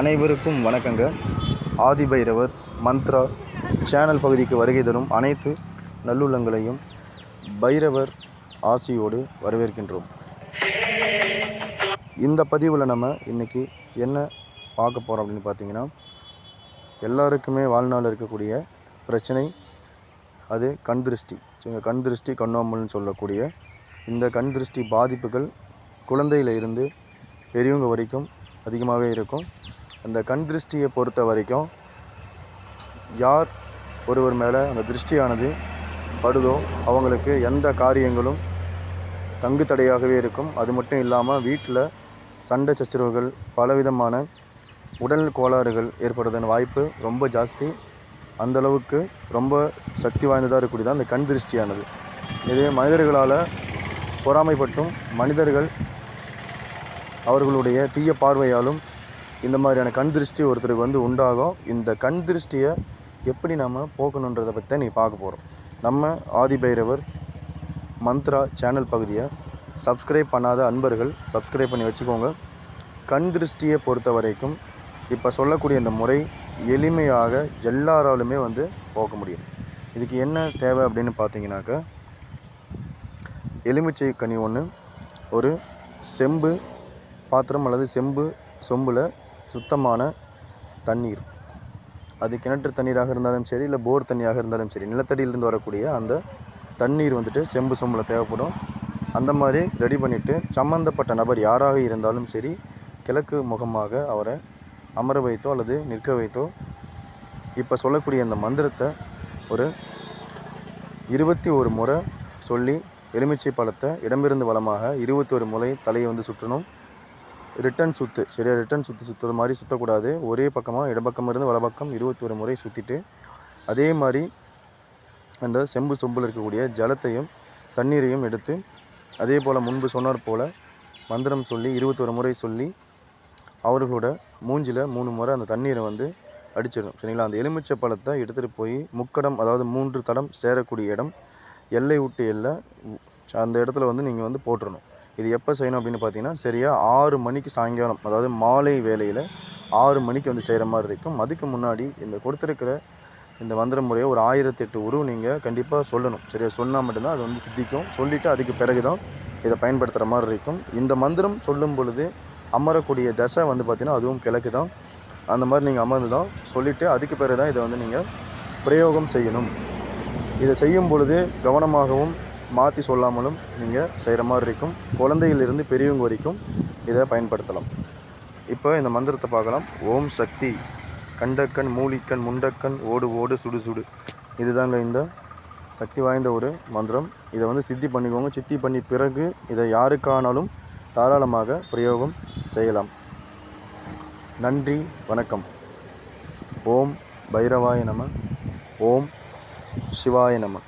அனைவருக்கும் வணக்கங்க. ஆதிபைரவர் மந்த்ரா சேனல் பகுதிக்கு வருகை தரும் அனைத்து நல்லுள்ளங்களையும் பைரவர் ஆசியோடு வரவேற்கின்றோம். இந்த பதிவில் நம்ம இன்றைக்கி என்ன பார்க்க போகிறோம் அப்படின்னு பார்த்தீங்கன்னா எல்லாருக்குமே வாழ்நாள் இருக்கக்கூடிய பிரச்சனை அது கண் திருஷ்டி. கண் திருஷ்டி கண்ணோம்பல்னு சொல்லக்கூடிய இந்த கண் திருஷ்டி பாதிப்புகள் குழந்தையில இருந்து பெரியவங்க வரைக்கும் அதிகமாகவே இருக்கும். அந்த கண் திருஷ்டியை பொறுத்த வரைக்கும் யார் ஒருவர் மேலே அந்த திருஷ்டியானது படுதோ அவங்களுக்கு எந்த காரியங்களும் தங்கு தடையாகவே இருக்கும். அது மட்டும் இல்லாமல் வீட்டில் சண்டை சச்சரவுகள் பலவிதமான உடல் கோளாறுகள் ஏற்படுறதுன்னு வாய்ப்பு ரொம்ப ஜாஸ்தி. அந்தளவுக்கு ரொம்ப சக்தி வாய்ந்ததாக இருக்கக்கூடியதான் அந்த கண் திருஷ்டியானது இதே மனிதர்களால் பொறாமைப்பட்டும் மனிதர்கள் அவர்களுடைய தீய பார்வையாலும் இந்த மாதிரியான கண் திருஷ்டி ஒருத்தருக்கு வந்து உண்டாகும். இந்த கண் திருஷ்டியை எப்படி நம்ம போக்கணுன்றதை பற்றி நீ பார்க்க போகிறோம் நம்ம ஆதி பைரவர் மந்த்ரா சேனல் பகுதியை சப்ஸ்கிரைப் பண்ணாத அன்பர்கள் சப்ஸ்கிரைப் பண்ணி வச்சுக்கோங்க. கண் திருஷ்டியை பொறுத்த வரைக்கும் இப்போ சொல்லக்கூடிய இந்த முறை எளிமையாக எல்லாராலுமே வந்து போக்க முடியும். இதுக்கு என்ன தேவை அப்படின்னு பார்த்தீங்கன்னாக்கா எலுமிச்சை கனி ஒன்று ஒரு செம்பு பாத்திரம் அல்லது செம்பு சொம்பில் சுத்தமான தண்ணீர். அது கிணற்று தண்ணீராக இருந்தாலும் சரி இல்லை போர் தண்ணியாக இருந்தாலும் சரி நிலத்தடியிலிருந்து வரக்கூடிய அந்த தண்ணீர் வந்துட்டு செம்பு சொம்பில் தேவைப்படும். அந்த மாதிரி ரெடி பண்ணிவிட்டு சம்மந்தப்பட்ட நபர் யாராக இருந்தாலும் சரி கிழக்கு முகமாக அவரை அமர வைத்தோ அல்லது நிற்க வைத்தோ இப்போ சொல்லக்கூடிய அந்த மந்திரத்தை ஒரு இருபத்தி ஒரு முறை சொல்லி எலுமிச்சை பழத்தை இடமிருந்து வளமாக இருபத்தி ஒரு முறை தலையை வந்து சுற்றணும். ரிட்டன் சுற்று சரியா? ரிட்டன் சுற்றி சுற்றுற மாதிரி சுற்றக்கூடாது ஒரே பக்கமாக இடப்பக்கம் இருந்து வலப்பக்கம் இருபத்தி ஒரு முறை சுற்றிட்டு அதே மாதிரி அந்த செம்பு சொம்பில் இருக்கக்கூடிய ஜலத்தையும் தண்ணீரையும் எடுத்து அதே போல் முன்பு சொன்னார் போல் மந்திரம் சொல்லி இருபத்தொரு முறை சொல்லி அவர்களோட மூஞ்சில் மூணு முறை அந்த தண்ணீரை வந்து அடிச்சிடும் சரிங்களா? அந்த எலுமிச்சை பழத்தை எடுத்துகிட்டு போய் முக்கடம் அதாவது மூன்று தடம் சேரக்கூடிய இடம் எல்லை விட்டு எல்லை உ- அந்த இடத்துல வந்து நீங்கள் வந்து போட்டுடணும் இது எப்போ செய்யணும் அப்படின்னு பார்த்தீங்கன்னா சரியாக ஆறு மணிக்கு சாயங்காலம் அதாவது மாலை வேலையில் ஆறு மணிக்கு வந்து செய்கிற மாதிரி இருக்கும். அதுக்கு முன்னாடி இந்த கொடுத்துருக்கிற இந்த மந்திர முறையை ஒரு ஆயிரத்தி எட்டு உருவம் நீங்கள் கண்டிப்பாக சொல்லணும். சரியா? சொன்னால் மட்டும்தான் அது வந்து சித்திக்கும். சொல்லிவிட்டு அதுக்கு பிறகு தான் இதை பயன்படுத்துகிற மாதிரி இருக்கும். இந்த மந்திரம் சொல்லும் பொழுது அமரக்கூடிய தசை வந்து பார்த்திங்கன்னா அதுவும் கிழக்கு தான். அந்த மாதிரி நீங்கள் அமர்ந்து தான் சொல்லிவிட்டு அதுக்கு பிறகு தான் இதை வந்து நீங்கள் பிரயோகம் செய்யணும். இதை செய்யும் பொழுது கவனமாகவும் மாற்றி சொல்லாமலும் நீங்கள் செய்கிற மாதிரி இருக்கும். குழந்தையிலிருந்து பெரியவங்க வரைக்கும் இதை பயன்படுத்தலாம். இப்போ இந்த மந்திரத்தை பார்க்கலாம். ஓம் சக்தி. கண்டக்கண் மூலிக்கண் முண்டக்கண் ஓடு ஓடு சுடு சுடு. இதுதாங்க இந்த சக்தி வாய்ந்த ஒரு மந்திரம். இதை வந்து சித்தி பண்ணிக்கோங்க. சித்தி பண்ணி பிறகு இதை யாருக்கானாலும் தாராளமாக பிரயோகம் செய்யலாம். நன்றி வணக்கம். ஓம் பைரவாய நம ஓம் சிவாய நம.